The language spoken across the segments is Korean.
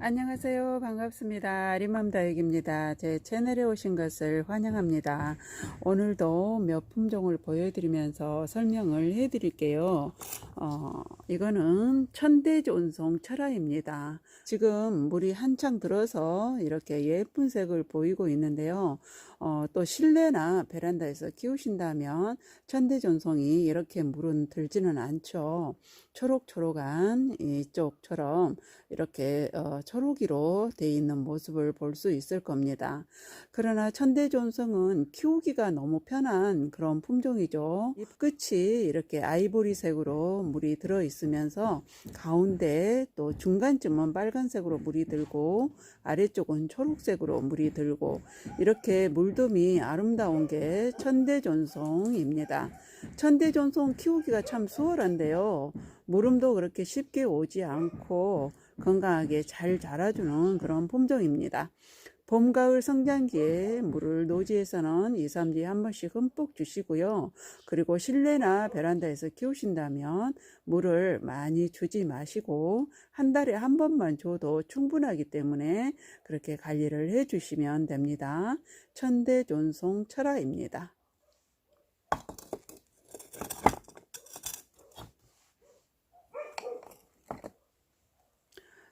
안녕하세요. 반갑습니다. 리맘다육입니다. 제 채널에 오신 것을 환영합니다. 오늘도 몇 품종을 보여드리면서 설명을 해 드릴게요. 어, 이거는 천대존송 철화입니다. 지금 물이 한창 들어서 이렇게 예쁜 색을 보이고 있는데요. 어, 또 실내나 베란다에서 키우신다면 천대존송이 이렇게 물은 들지는 않죠. 초록초록한 이쪽처럼 이렇게 어, 초록이로 되어 있는 모습을 볼 수 있을 겁니다. 그러나 천대존성은 키우기가 너무 편한 그런 품종이죠. 잎 끝이 이렇게 아이보리색으로 물이 들어 있으면서 가운데 또 중간쯤은 빨간색으로 물이 들고 아래쪽은 초록색으로 물이 들고 이렇게 물듬이 아름다운 게 천대존송입니다. 천대존송 키우기가 참 수월한데요. 물음도 그렇게 쉽게 오지 않고 건강하게 잘 자라주는 그런 품종입니다. 봄, 가을 성장기에 물을 노지에서는 2, 3주에 한 번씩 흠뻑 주시고요. 그리고 실내나 베란다에서 키우신다면 물을 많이 주지 마시고 한 달에 한 번만 줘도 충분하기 때문에 그렇게 관리를 해 주시면 됩니다. 천대존송 철화입니다.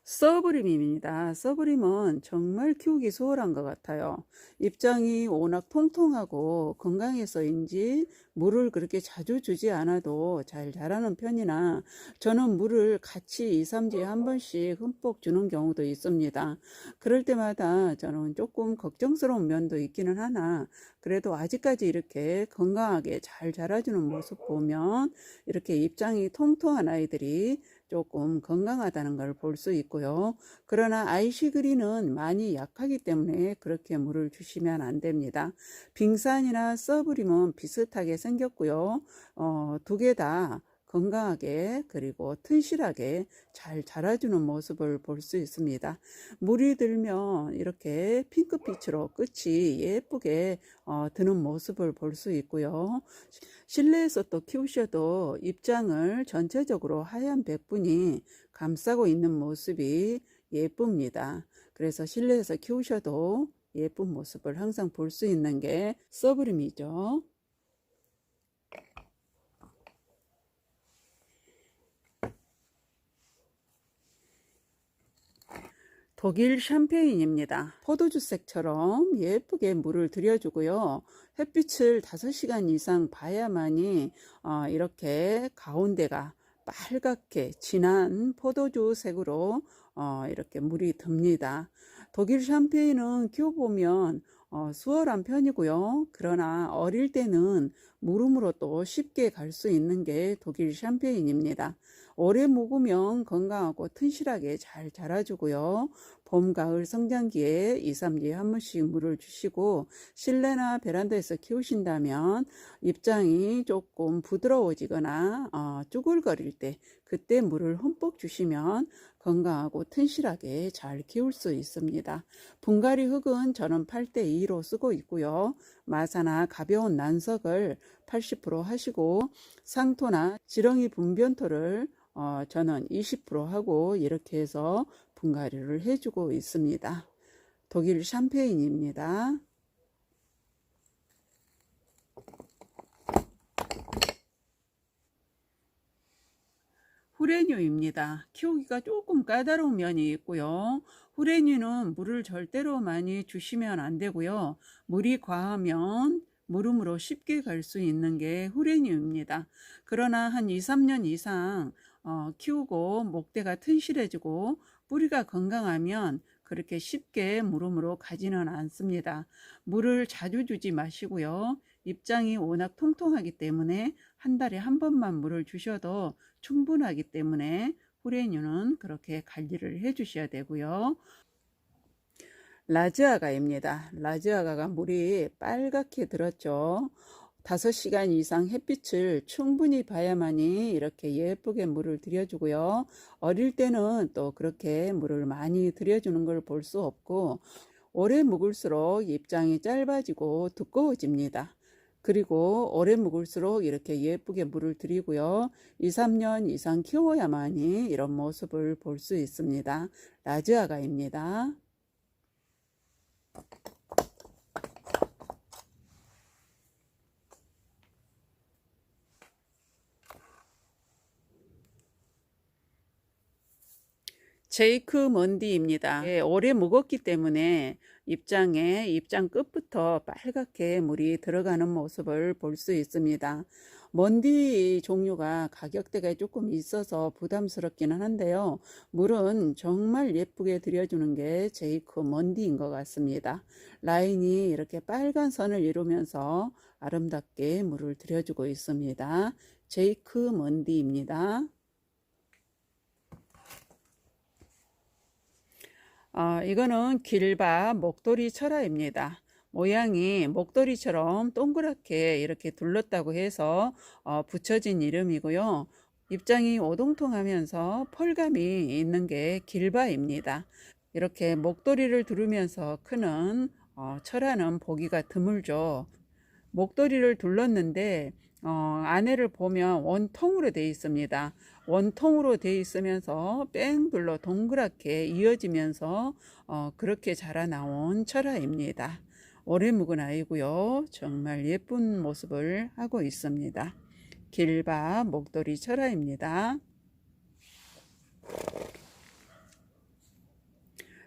서브림입니다. 서브림은 정말 키우기 수월한 것 같아요. 입장이 워낙 통통하고 건강해서인지 물을 그렇게 자주 주지 않아도 잘 자라는 편이나 저는 물을 같이 2, 3주에 한 번씩 흠뻑 주는 경우도 있습니다. 그럴 때마다 저는 조금 걱정스러운 면도 있기는 하나 그래도 아직까지 이렇게 건강하게 잘 자라주는 모습 보면 이렇게 입장이 통통한 아이들이 조금 건강하다는 걸 볼 수 있고요. 그러나 아이시그리는 많이 약하기 때문에 그렇게 물을 주시면 안 됩니다. 빙산이나 서브림은 비슷하게 생겼고요. 어, 두 개 다 건강하게 그리고 튼실하게 잘 자라주는 모습을 볼 수 있습니다. 물이 들면 이렇게 핑크빛으로 끝이 예쁘게 어, 드는 모습을 볼 수 있고요. 실내에서 또 키우셔도 입장을 전체적으로 하얀 백분이 감싸고 있는 모습이 예쁩니다. 그래서 실내에서 키우셔도 예쁜 모습을 항상 볼 수 있는 게 서브림이죠. 독일 샴페인입니다. 포도주색처럼 예쁘게 물을 들여주고요. 햇빛을 5시간 이상 봐야만이 어, 이렇게 가운데가 빨갛게 진한 포도주 색으로 어, 이렇게 물이 듭니다. 독일 샴페인은 키워보면 어, 수월한 편이고요. 그러나 어릴 때는 물음으로 또 쉽게 갈 수 있는 게 독일 샴페인입니다. 오래 묵으면 건강하고 튼실하게 잘 자라주고요. 봄, 가을 성장기에 2, 3주에 한 번씩 물을 주시고 실내나 베란다에서 키우신다면 입장이 조금 부드러워지거나 어, 쭈글거릴 때 그때 물을 흠뻑 주시면 건강하고 튼실하게 잘 키울 수 있습니다. 분갈이 흙은 저는 8대2로 쓰고 있고요. 마사나 가벼운 난석을 80% 하시고 상토나 지렁이 분변토를 어, 저는 20% 하고 이렇게 해서 분갈이를 해주고 있습니다. 독일 샴페인입니다. 후레뉴입니다. 키우기가 조금 까다로운 면이 있고요. 후레뉴는 물을 절대로 많이 주시면 안 되고요. 물이 과하면 물음으로 쉽게 갈 수 있는 게 후레뉴입니다. 그러나 한 2, 3년 이상 어, 키우고 목대가 튼실해지고 뿌리가 건강하면 그렇게 쉽게 물음으로 가지는 않습니다. 물을 자주 주지 마시고요. 입장이 워낙 통통하기 때문에 한 달에 한 번만 물을 주셔도 충분하기 때문에 후레뉴는 그렇게 관리를 해 주셔야 되고요. 라즈아가입니다. 라즈아가가 물이 빨갛게 들었죠. 5시간 이상 햇빛을 충분히 봐야만이 이렇게 예쁘게 물을 들여주고요. 어릴 때는 또 그렇게 물을 많이 들여주는 걸 볼 수 없고 오래 묵을수록 입장이 짧아지고 두꺼워집니다. 그리고 오래 묵을수록 이렇게 예쁘게 물을 들이고요. 2, 3년 이상 키워야만이 이런 모습을 볼 수 있습니다. 라지아가입니다. 제이크 먼디입니다. 예, 오래 묵었기 때문에 입장에 입장 끝부터 빨갛게 물이 들어가는 모습을 볼 수 있습니다. 먼디 종류가 가격대가 조금 있어서 부담스럽기는 한데요. 물은 정말 예쁘게 들여주는 게 제이크 먼디인 것 같습니다. 라인이 이렇게 빨간 선을 이루면서 아름답게 물을 들여주고 있습니다. 제이크 먼디입니다. 어, 이거는 길바 목도리 철화입니다. 모양이 목도리처럼 동그랗게 이렇게 둘렀다고 해서 어, 붙여진 이름이고요. 입장이 오동통하면서 펄감이 있는 게 길바입니다. 이렇게 목도리를 두르면서 크는 어, 철화는 보기가 드물죠. 목도리를 둘렀는데 어, 안에를 보면 원통으로 되어 있습니다. 원통으로 되어 있으면서 뺑둘러 동그랗게 이어지면서 어, 그렇게 자라나온 철화입니다. 오래 묵은 아이고요. 정말 예쁜 모습을 하고 있습니다. 길바 목도리 철화입니다.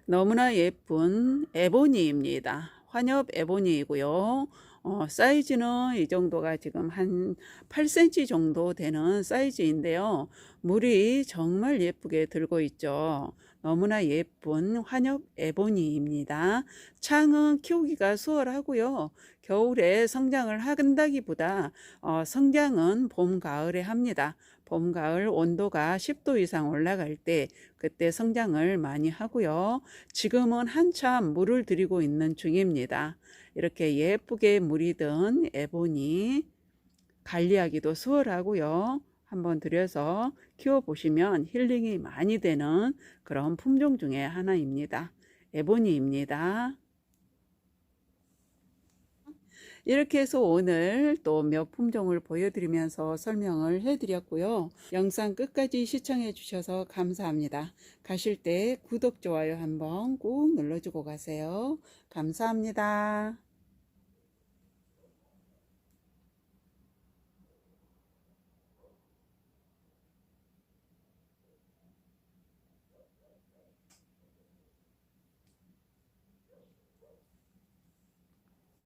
너무나 예쁜 에보니입니다. 환엽 에보니이고요. 어, 사이즈는 이 정도가 지금 한 8cm 정도 되는 사이즈인데요. 물이 정말 예쁘게 들고 있죠. 너무나 예쁜 환엽 에보니입니다. 창은 키우기가 수월하고요. 겨울에 성장을 한다기보다 어, 성장은 봄, 가을에 합니다. 봄, 가을 온도가 10도 이상 올라갈 때 그때 성장을 많이 하고요. 지금은 한참 물을 들이고 있는 중입니다. 이렇게 예쁘게 물이 든 에보니 관리하기도 수월하고요. 한번 들여서 키워보시면 힐링이 많이 되는 그런 품종 중에 하나입니다. 에보니입니다. 이렇게 해서 오늘 또 몇 품종을 보여드리면서 설명을 해드렸고요. 영상 끝까지 시청해 주셔서 감사합니다. 가실 때 구독, 좋아요 한번 꾹 눌러주고 가세요. 감사합니다.